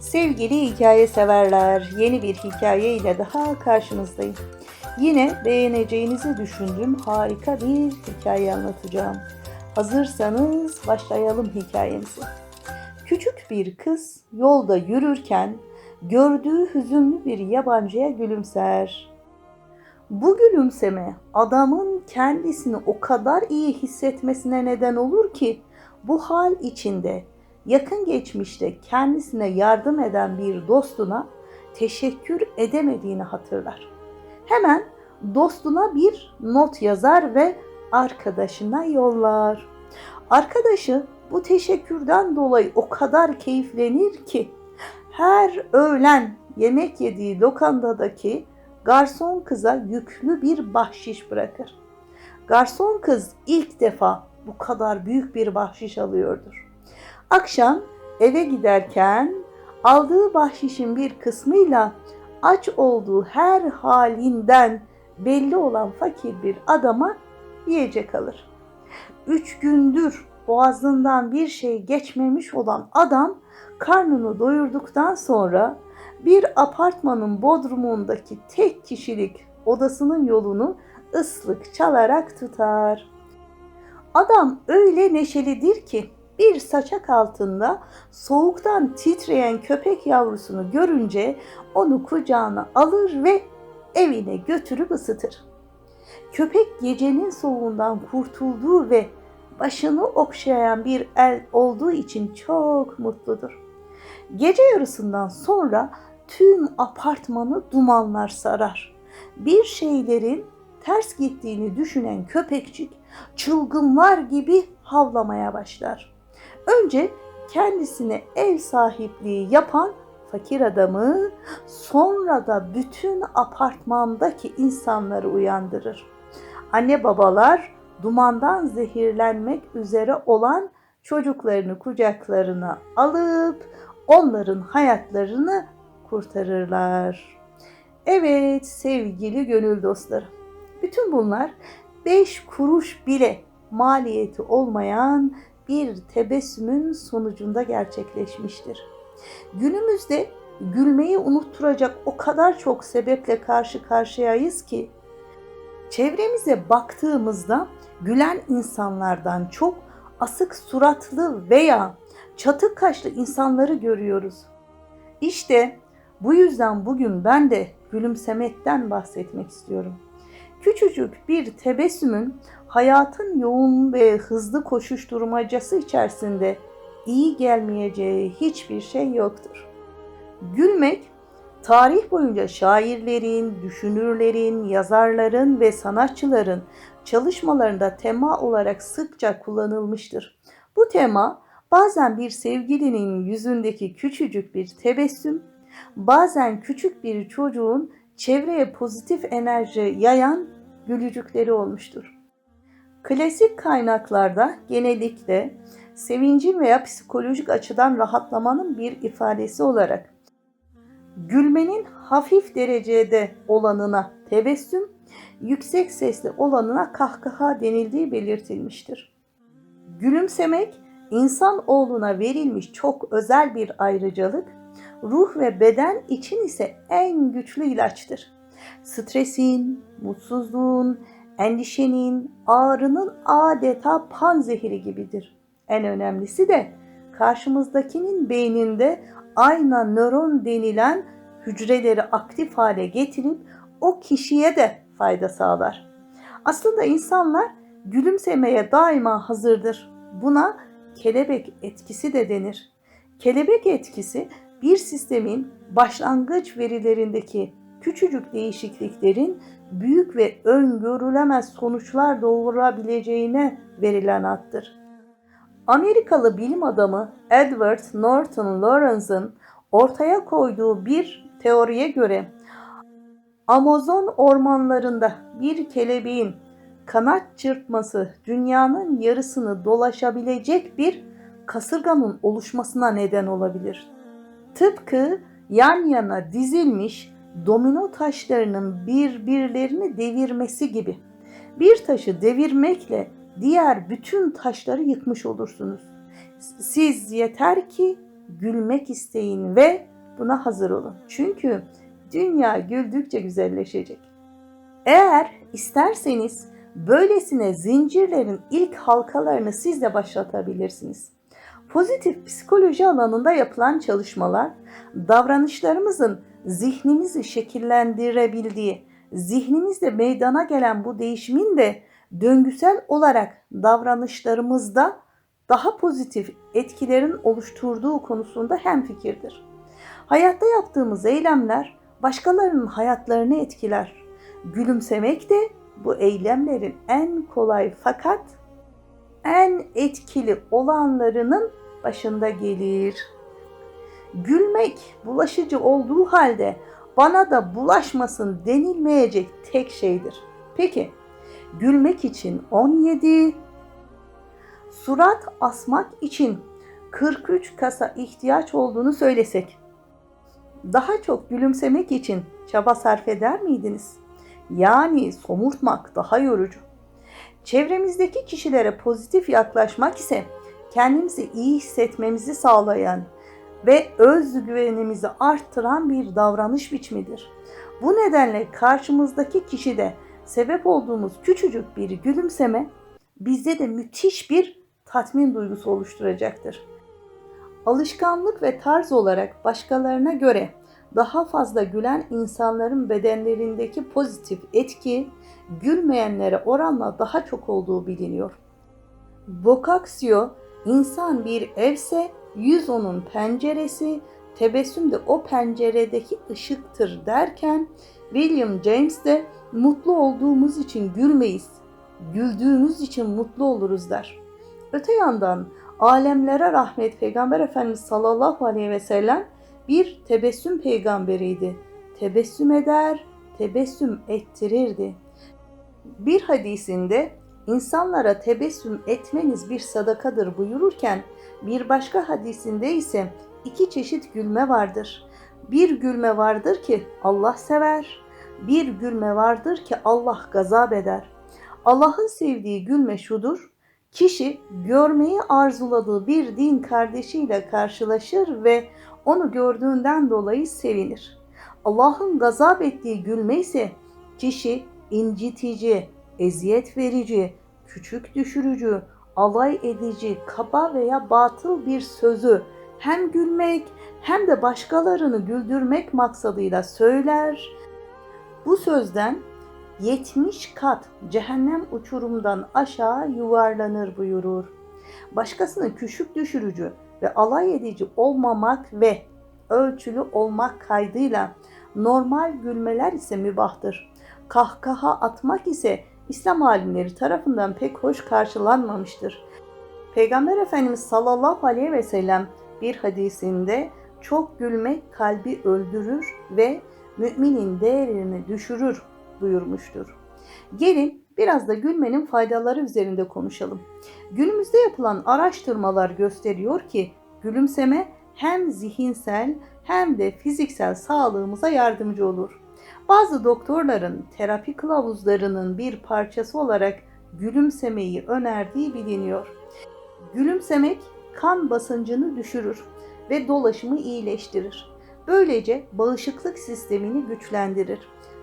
Sevgili hikaye severler, yeni bir hikaye ile daha karşınızdayım. Yine beğeneceğinizi düşündüğüm harika bir hikaye anlatacağım. Hazırsanız başlayalım hikayemize. Küçük bir kız yolda yürürken gördüğü hüzünlü bir yabancıya gülümser. Bu gülümseme adamın kendisini o kadar iyi hissetmesine neden olur ki bu hal içinde yakın geçmişte kendisine yardım eden bir dostuna teşekkür edemediğini hatırlar. Hemen dostuna bir not yazar ve arkadaşına yollar. Arkadaşı bu teşekkürden dolayı o kadar keyiflenir ki her öğlen yemek yediği lokandadaki garson kıza yüklü bir bahşiş bırakır. Garson kız ilk defa bu kadar büyük bir bahşiş alıyordur. Akşam eve giderken aldığı bahşişin bir kısmıyla aç olduğu her halinden belli olan fakir bir adama yiyecek alır. Üç gündür boğazından bir şey geçmemiş olan adam karnını doyurduktan sonra bir apartmanın bodrumundaki tek kişilik odasının yolunu ıslık çalarak tutar. Adam öyle neşelidir ki bir saçak altında soğuktan titreyen köpek yavrusunu görünce onu kucağına alır ve evine götürüp ısıtır. Köpek gecenin soğuğundan kurtulduğu ve başını okşayan bir el olduğu için çok mutludur. Gece yarısından sonra tüm apartmanı dumanlar sarar. Bir şeylerin ters gittiğini düşünen köpekçik çılgınlar gibi havlamaya başlar. Önce kendisine ev sahipliği yapan fakir adamı sonra da bütün apartmandaki insanları uyandırır. Anne babalar dumandan zehirlenmek üzere olan çocuklarını kucaklarına alıp onların hayatlarını kurtarırlar. Evet sevgili gönül dostları. Bütün bunlar 5 kuruş bile maliyeti olmayan bir tebessümün sonucunda gerçekleşmiştir. Günümüzde gülmeyi unutturacak o kadar çok sebeple karşı karşıyayız ki çevremize baktığımızda gülen insanlardan çok asık suratlı veya çatık kaşlı insanları görüyoruz. İşte bu yüzden bugün ben de gülümsemekten bahsetmek istiyorum. Küçücük bir tebessümün hayatın yoğun ve hızlı koşuşturmacası içerisinde iyi gelmeyeceği hiçbir şey yoktur. Gülmek tarih boyunca şairlerin, düşünürlerin, yazarların ve sanatçıların çalışmalarında tema olarak sıkça kullanılmıştır. Bu tema bazen bir sevgilinin yüzündeki küçücük bir tebessüm, bazen küçük bir çocuğun çevreye pozitif enerji yayan gülücükleri olmuştur. Klasik kaynaklarda genellikle sevincin veya psikolojik açıdan rahatlamanın bir ifadesi olarak gülmenin hafif derecede olanına tebessüm, yüksek sesli olanına kahkaha denildiği belirtilmiştir. Gülümsemek insan oğluna verilmiş çok özel bir ayrıcalık, ruh ve beden için ise en güçlü ilaçtır. Stresin, mutsuzluğun, endişenin, ağrının adeta panzehiri gibidir. En önemlisi de karşımızdakinin beyninde ayna nöron denilen hücreleri aktif hale getirip o kişiye de fayda sağlar. Aslında insanlar gülümsemeye daima hazırdır. Buna kelebek etkisi de denir. Kelebek etkisi bir sistemin başlangıç verilerindeki küçücük değişikliklerin büyük ve öngörülemez sonuçlar doğurabileceğine verilen addır. Amerikalı bilim adamı Edward Norton Lawrence'ın ortaya koyduğu bir teoriye göre Amazon ormanlarında bir kelebeğin kanat çırpması dünyanın yarısını dolaşabilecek bir kasırganın oluşmasına neden olabilir. Tıpkı yan yana dizilmiş domino taşlarının birbirlerini devirmesi gibi. Bir taşı devirmekle diğer bütün taşları yıkmış olursunuz. Siz yeter ki gülmek isteyin ve buna hazır olun. Çünkü dünya güldükçe güzelleşecek. Eğer isterseniz böylesine zincirlerin ilk halkalarını siz de başlatabilirsiniz. Pozitif psikoloji alanında yapılan çalışmalar davranışlarımızın zihnimizi şekillendirebildiği, zihnimizde meydana gelen bu değişimin de döngüsel olarak davranışlarımızda daha pozitif etkilerin oluşturduğu konusunda hemfikirdir. Hayatta yaptığımız eylemler başkalarının hayatlarını etkiler. Gülümsemek de bu eylemlerin en kolay fakat en etkili olanlarının başında gelir. Gülmek bulaşıcı olduğu halde bana da bulaşmasın denilmeyecek tek şeydir. Peki gülmek için 17, surat asmak için 43 kasa ihtiyaç olduğunu söylesek daha çok gülümsemek için çaba sarf eder miydiniz? Yani somurtmak daha yorucu. Çevremizdeki kişilere pozitif yaklaşmak ise kendimizi iyi hissetmemizi sağlayan ve özgüvenimizi arttıran bir davranış biçimidir. Bu nedenle karşımızdaki kişide sebep olduğumuz küçücük bir gülümseme bizde de müthiş bir tatmin duygusu oluşturacaktır. Alışkanlık ve tarz olarak başkalarına göre daha fazla gülen insanların bedenlerindeki pozitif etki gülmeyenlere oranla daha çok olduğu biliniyor. Boccaccio, insan bir evse yüz onun penceresi, tebessüm de o penceredeki ışıktır derken William James de mutlu olduğumuz için gülmeyiz, güldüğümüz için mutlu oluruz der. Öte yandan alemlere rahmet Peygamber Efendimiz sallallahu aleyhi ve sellem bir tebessüm peygamberiydi. Tebessüm eder, tebessüm ettirirdi. Bir hadisinde insanlara tebessüm etmeniz bir sadakadır buyururken bir başka hadisinde ise iki çeşit gülme vardır. Bir gülme vardır ki Allah sever, bir gülme vardır ki Allah gazap eder. Allah'ın sevdiği gülme şudur. Kişi görmeyi arzuladığı bir din kardeşiyle karşılaşır ve onu gördüğünden dolayı sevinir. Allah'ın gazap ettiği gülme ise kişi incitici, eziyet verici, küçük düşürücü, alay edici, kaba veya batıl bir sözü hem gülmek hem de başkalarını güldürmek maksadıyla söyler. Bu sözden 70 kat cehennem uçurumdan aşağı yuvarlanır buyurur. Başkasını küçük düşürücü ve alay edici olmamak ve ölçülü olmak kaydıyla normal gülmeler ise mübahtır. Kahkaha atmak ise İslam alimleri tarafından pek hoş karşılanmamıştır. Peygamber Efendimiz sallallahu aleyhi ve sellem bir hadisinde çok gülmek kalbi öldürür ve müminin değerini düşürür buyurmuştur. Gelin biraz da gülmenin faydaları üzerinde konuşalım. Günümüzde yapılan araştırmalar gösteriyor ki gülümseme hem zihinsel hem de fiziksel sağlığımıza yardımcı olur. Bazı doktorların terapi kılavuzlarının bir parçası olarak gülümsemeyi önerdiği biliniyor. Gülümsemek kan basıncını düşürür ve dolaşımı iyileştirir. Böylece bağışıklık sistemini güçlendirir.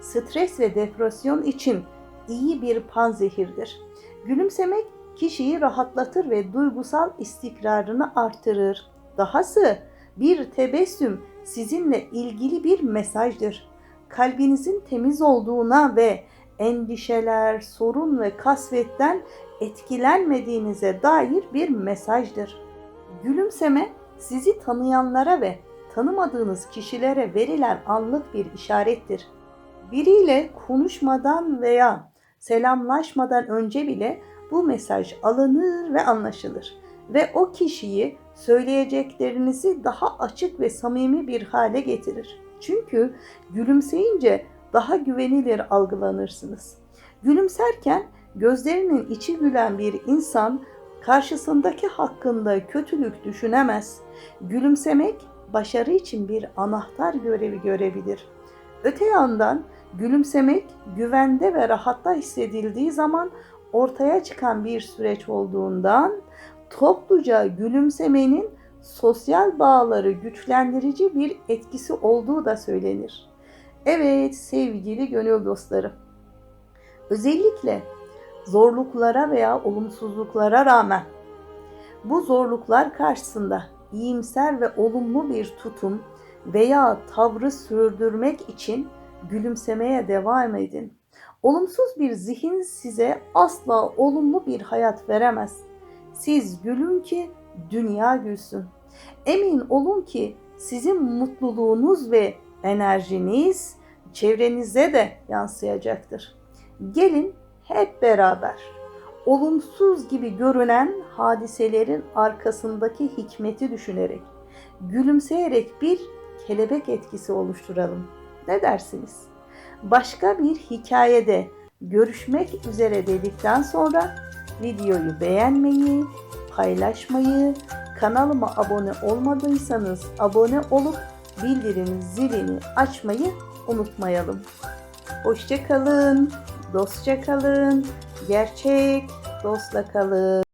Stres ve depresyon için iyi bir panzehirdir. Gülümsemek kişiyi rahatlatır ve duygusal istikrarını artırır. Dahası bir tebessüm sizinle ilgili bir mesajdır. Kalbinizin temiz olduğuna ve endişeler, sorun ve kasvetten etkilenmediğinize dair bir mesajdır. Gülümseme sizi tanıyanlara ve tanımadığınız kişilere verilen anlık bir işarettir. Biriyle konuşmadan veya selamlaşmadan önce bile bu mesaj alınır ve anlaşılır ve o kişiyi söyleyeceklerinizi daha açık ve samimi bir hale getirir. Çünkü gülümseyince daha güvenilir algılanırsınız. Gülümserken gözlerinin içi gülen bir insan karşısındaki hakkında kötülük düşünemez. Gülümsemek başarı için bir anahtar görevi görebilir. Öte yandan gülümsemek güvende ve rahatta hissedildiği zaman ortaya çıkan bir süreç olduğundan topluca gülümsemenin sosyal bağları güçlendirici bir etkisi olduğu da söylenir. Evet sevgili gönül dostları. Özellikle zorluklara veya olumsuzluklara rağmen bu zorluklar karşısında iyimser ve olumlu bir tutum veya tavrı sürdürmek için gülümsemeye devam edin. Olumsuz bir zihin size asla olumlu bir hayat veremez. Siz gülün ki dünya gülsün. Emin olun ki sizin mutluluğunuz ve enerjiniz çevrenize de yansıyacaktır. Gelin hep beraber olumsuz gibi görünen hadiselerin arkasındaki hikmeti düşünerek, gülümseyerek bir kelebek etkisi oluşturalım. Ne dersiniz? Başka bir hikayede görüşmek üzere dedikten sonra videoyu beğenmeyi, paylaşmayı, kanalıma abone olmadıysanız abone olup bildirim zilini açmayı unutmayalım. Hoşça kalın, dostça kalın, gerçek dostla kalın.